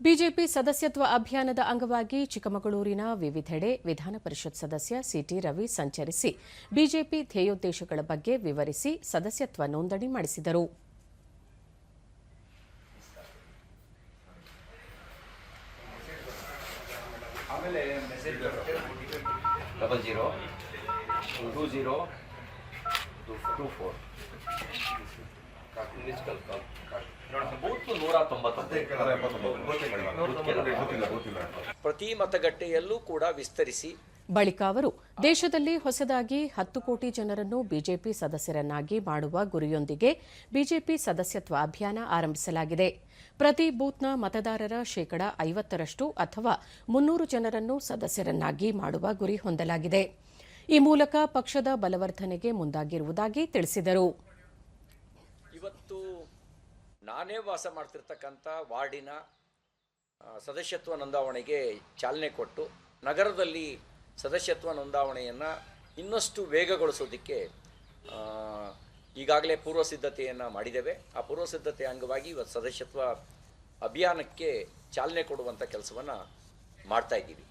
BJP ಸದಸ್ಯತ್ವ ಅಭಿಯಾನದ ಅಂಗವಾಗಿ ಚಿಕ್ಕಮಗಳೂರಿನ ವಿವಿಧೆಡೆ ವಿಧಾನ ಪರಿಷತ್ ಸದಸ್ಯ ಸಿಟಿ ರವಿ ಸಂಚರಿಸಿ ಬಿಜೆಪಿ ಧ್ಯೇಯೋದ್ದೇಶಗಳ ಬಗ್ಗೆ ವಿವರಿಸಿ ಸದಸ್ಯತ್ವ ನೋಂದಣಿ ಮಾಡಿಸಿದರು. ಪ್ರತಿ ಮತಗಟ್ಟೆಯಲ್ಲೂ ಕೂಡ ವಿಸ್ತರಿಸಿ. ಬಳಿಕ ಅವರು, ದೇಶದಲ್ಲಿ ಹೊಸದಾಗಿ ಹತ್ತು ಕೋಟಿ ಜನರನ್ನು ಬಿಜೆಪಿ ಸದಸ್ಯರನ್ನಾಗಿ ಮಾಡುವ ಗುರಿಯೊಂದಿಗೆ ಬಿಜೆಪಿ ಸದಸ್ಯತ್ವ ಅಭಿಯಾನ ಆರಂಭಿಸಲಾಗಿದೆ. ಪ್ರತಿ ಬೂತ್ನ ಮತದಾರರ ಶೇಕಡ ಐವತ್ತರಷ್ಟು ಅಥವಾ ಮುನ್ನೂರು ಜನರನ್ನು ಸದಸ್ಯರನ್ನಾಗಿ ಮಾಡುವ ಗುರಿ ಹೊಂದಲಾಗಿದೆ. ಈ ಮೂಲಕ ಪಕ್ಷದ ಬಲವರ್ಧನೆಗೆ ಮುಂದಾಗಿರುವುದಾಗಿ ತಿಳಿಸಿದರು. ಇವತ್ತು ನಾನೇ ವಾಸ ಮಾಡ್ತಿರ್ತಕ್ಕಂಥ ವಾರ್ಡಿನ ಸದಸ್ಯತ್ವ ನೋಂದಾವಣೆಗೆ ಚಾಲನೆ ಕೊಟ್ಟು ನಗರದಲ್ಲಿ ಸದಸ್ಯತ್ವ ನೋಂದಾವಣೆಯನ್ನು ಇನ್ನಷ್ಟು ವೇಗಗೊಳಿಸೋದಕ್ಕೆ ಈಗಾಗಲೇ ಪೂರ್ವ ಸಿದ್ಧತೆಯನ್ನು ಮಾಡಿದ್ದೇವೆ. ಆ ಪೂರ್ವ ಸಿದ್ಧತೆ ಅಂಗವಾಗಿ ಇವತ್ತು ಸದಸ್ಯತ್ವ ಅಭಿಯಾನಕ್ಕೆ ಚಾಲನೆ ಕೊಡುವಂಥ ಕೆಲಸವನ್ನು ಮಾಡ್ತಾ ಇದ್ದೀವಿ.